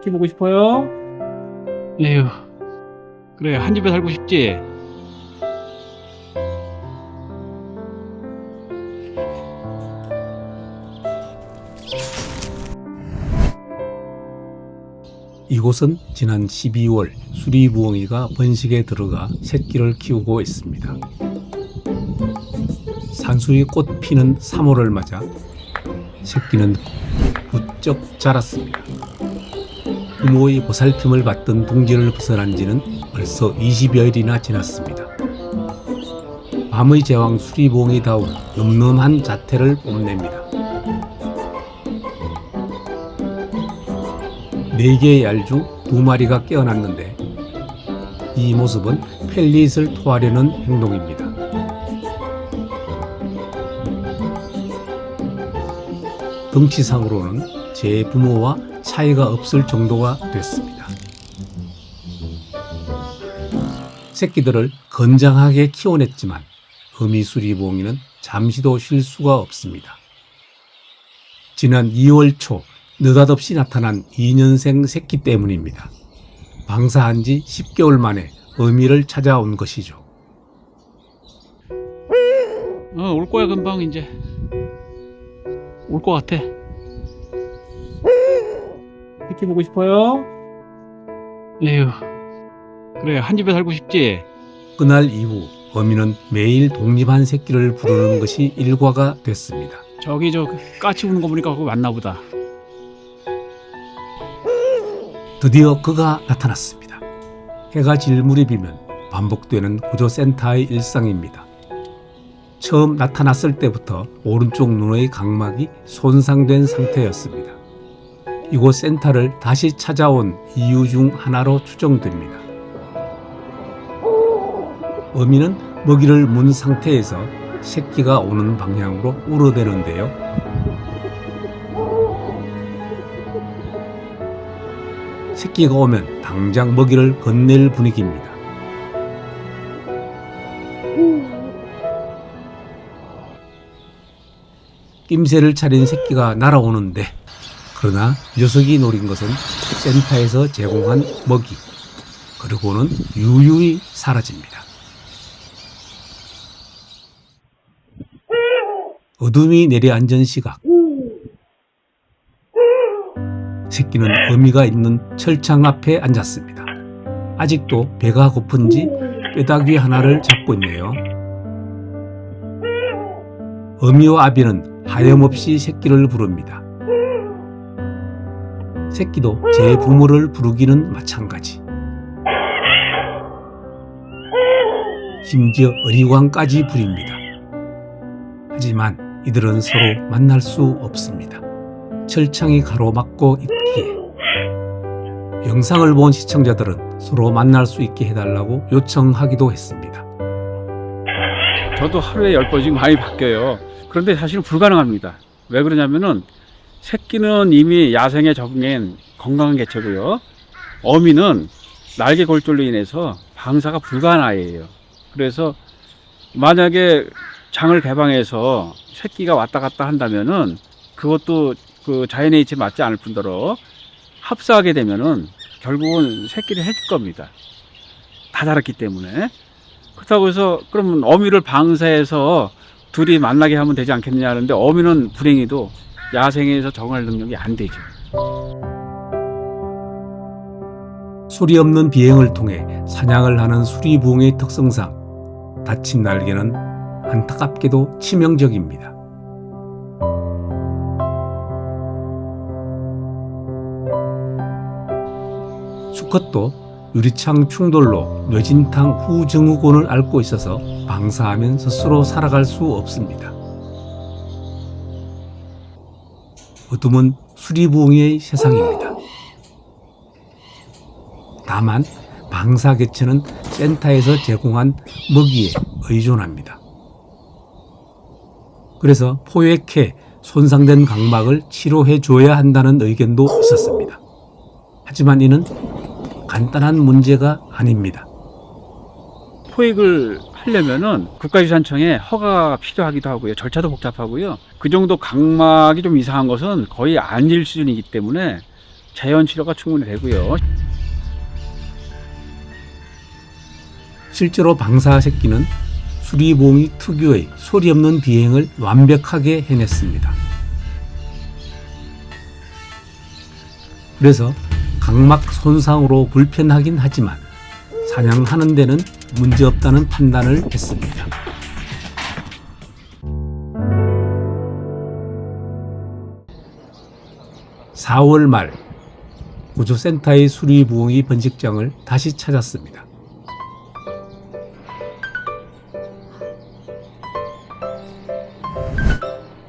새끼 보고 싶어요? 에휴, 그래 한 집에 살고 싶지. 이곳은 지난 12월 수리부엉이가 번식에 들어가 새끼를 키우고 있습니다. 산수리 꽃 피는 3월을 맞아 새끼는 부쩍 자랐습니다. 부모의 보살핌을 받던 둥지를 벗어난 지는 벌써 20여일이나 지났습니다. 밤의 제왕 수리부엉이다운 늠름한 자태를 뽐냅니다. 네 개의 알중두 마리가 깨어났는데 이 모습은 펠릿을 토하려는 행동입니다. 덩치상으로는 제 부모와 차이가 없을 정도가 됐습니다. 새끼들을 건장하게 키워냈지만 어미수리봉이는 잠시도 쉴 수가 없습니다. 지난 2월 초 느닷없이 나타난 2년생 새끼 때문입니다. 방사한 지 10개월 만에 어미를 찾아온 것이죠. 어, 올 거야 금방 이제. 올거 같아. 새끼 보고 싶어요? 에휴, 그래 한 집에 살고 싶지. 그날 이후 어미는 매일 독립한 새끼를 부르는 것이 일과가 됐습니다. 저기 저 까치 우는 거 보니까 그거 맞나 보다. 드디어 그가 나타났습니다. 해가 질 무렵이면 반복되는 구조센터의 일상입니다. 처음 나타났을 때부터 오른쪽 눈의 각막이 손상된 상태였습니다. 이곳 센터를 다시 찾아온 이유 중 하나로 추정됩니다. 어미는 먹이를 문 상태에서 새끼가 오는 방향으로 울어대는데요. 새끼가 오면 당장 먹이를 건넬 분위기입니다. 낌새를 차린 새끼가 날아오는데 그러나 녀석이 노린 것은 센터에서 제공한 먹이 그리고는 유유히 사라집니다. 어둠이 내려앉은 시각 새끼는 어미가 있는 철창 앞에 앉았습니다. 아직도 배가 고픈지 뼈다귀 하나를 잡고 있네요. 어미와 아비는 하염없이 새끼를 부릅니다. 새끼도 제 부모를 부르기는 마찬가지. 심지어 어리광까지 부립니다. 하지만 이들은 서로 만날 수 없습니다. 철창이 가로막고 있기에 영상을 본 시청자들은 서로 만날 수 있게 해달라고 요청하기도 했습니다. 저도 하루에 열 번씩 많이 바뀌어요. 그런데 사실은 불가능합니다. 왜 그러냐면은 새끼는 이미 야생에 적응한 건강한 개체고요. 어미는 날개 골절로 인해서 방사가 불가능해요. 그래서 만약에 장을 개방해서 새끼가 왔다 갔다 한다면은 그것도 그 자연의 이치에 맞지 않을 뿐더러 합사하게 되면은 결국은 새끼를 해줄 겁니다. 다 자랐기 때문에. 그렇다고 해서 그러면 어미를 방사해서 둘이 만나게 하면 되지 않겠느냐 하는데 어미는 불행히도 야생에서 적응할 능력이 안 되죠. 소리 없는 비행을 통해 사냥을 하는 수리부엉의 특성상 다친 날개는 안타깝게도 치명적입니다. 수컷도 유리창 충돌로 뇌진탕 후증후군을 앓고 있어서 방사하면 스스로 살아갈 수 없습니다. 어둠은 수리부엉이의 세상입니다. 다만 방사 개체는 센터에서 제공한 먹이에 의존합니다. 그래서 포획해 손상된 각막을 치료해 줘야 한다는 의견도 있었습니다. 하지만 이는 간단한 문제가 아닙니다. 포획을 하려면은 국가유산청에 허가가 필요하기도 하고요. 절차도 복잡하고요. 그 정도 각막이 좀 이상한 것은 거의 안질 수준이기 때문에 자연 치료가 충분히 되고요. 실제로 방사 새끼는 수리봉이 특유의 소리 없는 비행을 완벽하게 해냈습니다. 그래서 각막 손상으로 불편하긴 하지만 사냥하는 데는 문제없다는 판단을 했습니다. (4월) 말 구조센터의 수리부엉이 번식장을 다시 찾았습니다.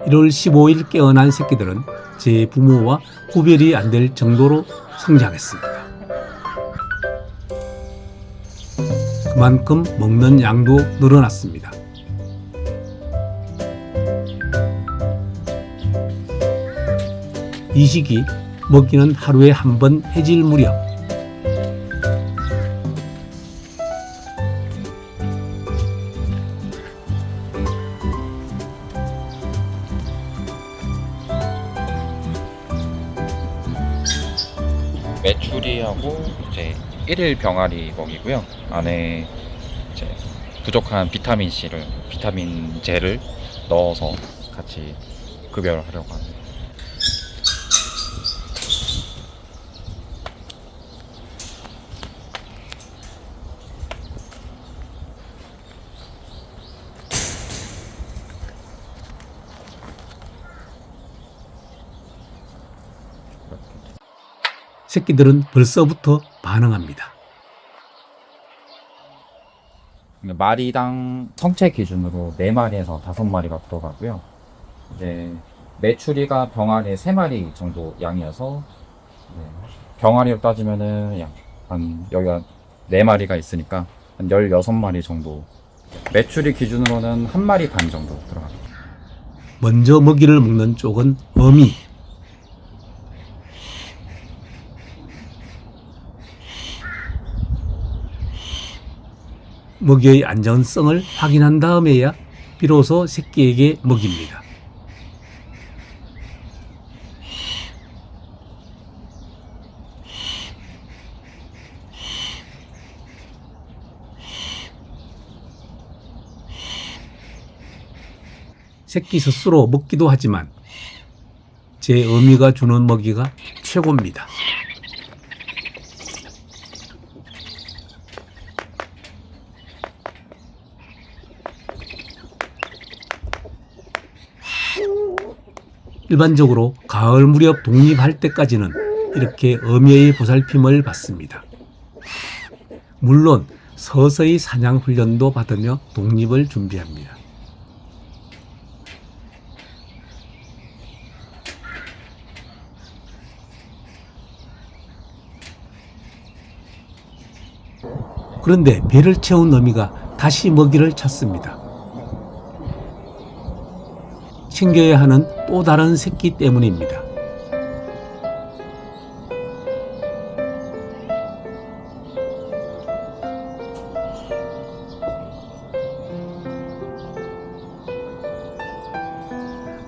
1월 15일 깨어난 새끼들은 제 부모와 구별이 안 될 정도로 성장했습니다. 그만큼 먹는 양도 늘어났습니다. 이 시기 먹이는 하루에 한 번 해질 무렵 1일 병아리 먹이고요. 안에 이제 부족한 비타민 C를 비타민 제를 넣어서 같이 급여를 하려고 합니다. 새끼들은 벌써부터 반응합니다. 마리당 성체 기준으로 4마리에서 5마리가 들어가고요. 이제 메추리가 병아리 3마리 정도 양이어서 네, 병아리로 따지면은 약 한 여기가 4마리가 있으니까 한 16마리 정도 메추리 기준으로는 한 마리 반 정도 들어갑니다. 먼저 먹이를 먹는 쪽은 어미. 먹이의 안전성을 확인한 다음에야 비로소 새끼에게 먹입니다. 새끼 스스로 먹기도 하지만 제 어미가 주는 먹이가 최고입니다. 일반적으로 가을 무렵 독립할 때까지는 이렇게 어미의 보살핌을 받습니다. 물론 서서히 사냥 훈련도 받으며 독립을 준비합니다. 그런데 배를 채운 어미가 다시 먹이를 찾습니다. 챙겨야 하는 또 다른 새끼 때문입니다.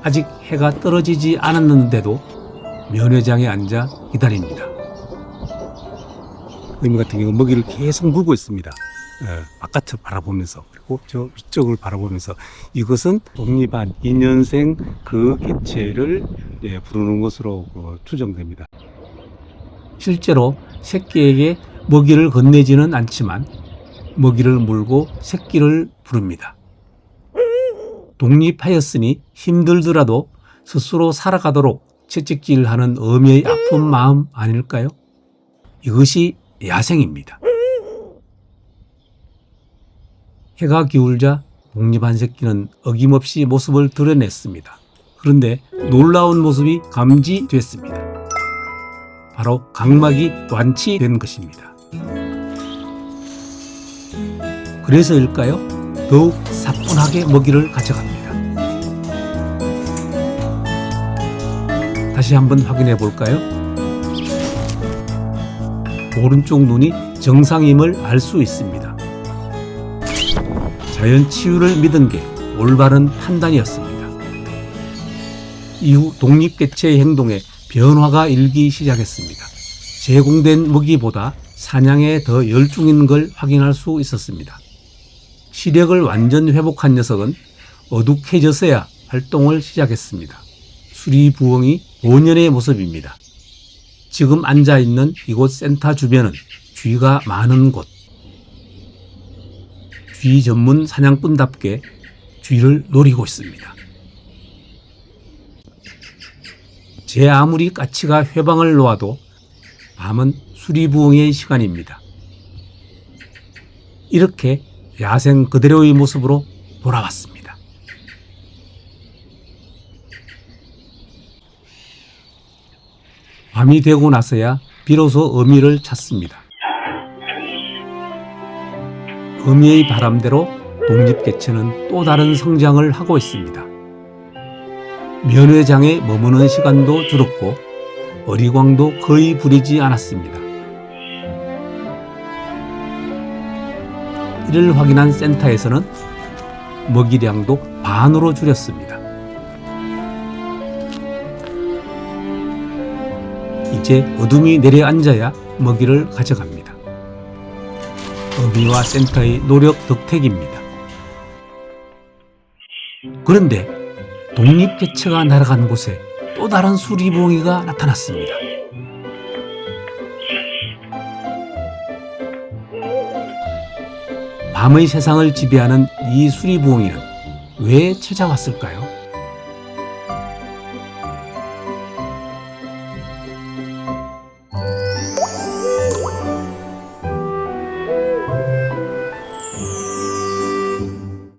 아직 해가 떨어지지 않았는데도 면회장에 앉아 기다립니다. 의미 같은 경우 먹이를 계속 물고 있습니다. 어, 바깥을 바라보면서 그리고 저 위쪽을 바라보면서 이것은 독립한 2년생 그 개체를 예, 부르는 것으로 어, 추정됩니다. 실제로 새끼에게 먹이를 건네지는 않지만 먹이를 물고 새끼를 부릅니다. 독립하였으니 힘들더라도 스스로 살아가도록 채찍질하는 어미의 아픈 마음 아닐까요? 이것이 야생입니다. 해가 기울자 독립한 새끼는 어김없이 모습을 드러냈습니다. 그런데 놀라운 모습이 감지됐습니다. 바로 각막이 완치된 것입니다. 그래서일까요? 더욱 사뿐하게 먹이를 가져갑니다. 다시 한번 확인해 볼까요? 오른쪽 눈이 정상임을 알 수 있습니다. 자연 치유를 믿은 게 올바른 판단이었습니다. 이후 독립개체의 행동에 변화가 일기 시작했습니다. 제공된 먹이보다 사냥에 더 열중인 걸 확인할 수 있었습니다. 시력을 완전 회복한 녀석은 어둑해져서야 활동을 시작했습니다. 수리부엉이 5년의 모습입니다. 지금 앉아 있는 이곳 센터 주변은 쥐가 많은 곳. 쥐 전문 사냥꾼답게 쥐를 노리고 있습니다. 제 아무리 까치가 회방을 놓아도 밤은 수리부엉이의 시간입니다. 이렇게 야생 그대로의 모습으로 돌아왔습니다. 밤이 되고 나서야 비로소 어미를 찾습니다. 어미의 바람대로 독립개체는 또 다른 성장을 하고 있습니다. 면회장에 머무는 시간도 줄었고 어리광도 거의 부리지 않았습니다. 이를 확인한 센터에서는 먹이량도 반으로 줄였습니다. 이제 어둠이 내려앉아야 먹이를 가져갑니다. 어미와 센터의 노력 덕택입니다. 그런데 독립개체가 날아간 곳에 또 다른 수리봉이가 나타났습니다. 밤의 세상을 지배하는 이 수리부엉이는 왜 찾아왔을까요?